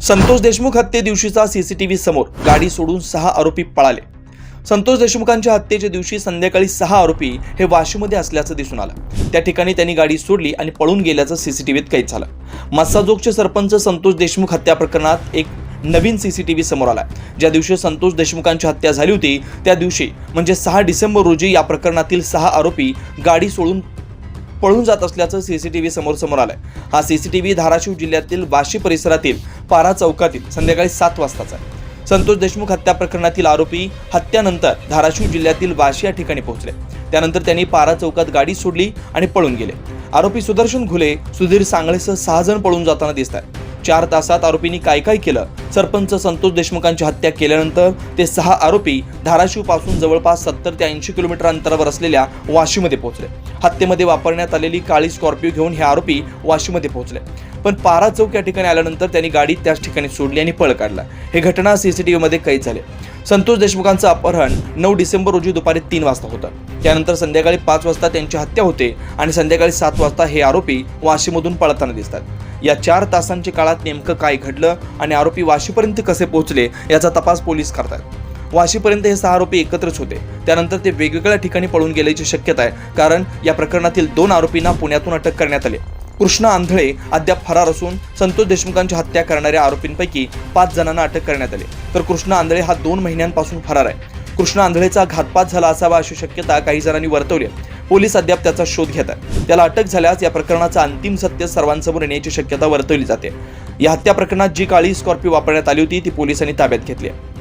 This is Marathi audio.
संतोष देशमुख हत्ये दिवशीचा सीसीटीव्ही समोर. गाडी सोडून सहा आरोपी पळाले. संतोष देशमुखांच्या हत्येच्या दिवशी संध्याकाळी सहा आरोपी हे वाशीमध्ये असल्याचं दिसून आलं. त्या ठिकाणी त्यांनी गाडी सोडली आणि पळून गेल्याचं सीसीटीव्हीत कैद झालं. मस्साजोगचे सरपंच संतोष देशमुख हत्या प्रकरणात एक नवीन सीसीटीव्ही समोर आला ज्या दिवशी संतोष देशमुखांची हत्या झाली होती त्या दिवशी म्हणजे सहा डिसेंबर रोजी या प्रकरणातील सहा आरोपी गाडी सोडून पळून जात असल्याचं सीसीटीव्ही समोर समोर आलंय. हा सीसीटीव्ही धाराशिव जिल्ह्यातील वाशी परिसरातील पारा चौकातील संध्याकाळी सात वाजताचा आहे. संतोष देशमुख हत्या प्रकरणातील आरोपी हत्यानंतर धाराशिव जिल्ह्यातील वाशी या ठिकाणी पोहोचले. त्यानंतर त्यांनी पारा चौकात गाडी सोडली आणि पळून गेले. आरोपी सुदर्शन घुले सुधीर सांगळेसह सहा जण पळून जाताना दिसत आहेत चार तासात आरोपींनी काय काय केलं? सरपंच संतोष देशमुखांची हत्या केल्यानंतर ते सहा आरोपी धाराशिवपासून जवळपास सत्तर ते ऐंशी किलोमीटर अंतरावर असलेल्या वाशीमध्ये पोहोचले. हत्येमध्ये वापरण्यात आलेली काळी स्कॉर्पिओ घेऊन हे आरोपी वाशीमध्ये पोहोचले. पण पारा चौक या ठिकाणी आल्यानंतर त्यांनी गाडी त्याच ठिकाणी सोडली आणि पळ काढला. हे घटना सीसीटीव्हीमध्ये कैद झाले. संतोष देशमुखांचं अपहरण नऊ डिसेंबर रोजी दुपारी तीन वाजता होतं. त्यानंतर संध्याकाळी पाच वाजता त्यांची हत्या होते आणि संध्याकाळी सात वाजता हे आरोपी वाशीमधून पळताना दिसतात. या चार तासांच्या काळात नेमकं काय घडलं आणि आरोपी वाशीपर्यंत कसे पोहोचले याचा तपास पोलीस करतात. वाशीपर्यंत हे सहा आरोपी एकत्रच होते. त्यानंतर ते वेगवेगळ्या ठिकाणी पळून गेल्याची शक्यता आहे कारण या प्रकरणातील दोन आरोपींना पुण्यातून अटक करण्यात आली. कृष्ण आंधळे अद्याप फरार असून संतोष देशमुखांची हत्या करणाऱ्या आरोपींपैकी पाच जणांना अटक करण्यात आली. तर कृष्ण आंधळे हा दोन महिन्यांपासून फरार आहे. कृष्ण आंधळेचा घातपात झाला असावा अशी शक्यता काही जणांनी वर्तवली आहे. पोलीस अद्याप त्याचा शोध घेत आहेत. त्याला अटक झाल्यास या प्रकरणाचं अंतिम सत्य सर्वांसमोर येण्याची शक्यता वर्तवली जाते. या हत्या प्रकरणात जी काळी स्कॉर्पिओ वापरण्यात आली होती ती पोलिसांनी ताब्यात घेतली आहे.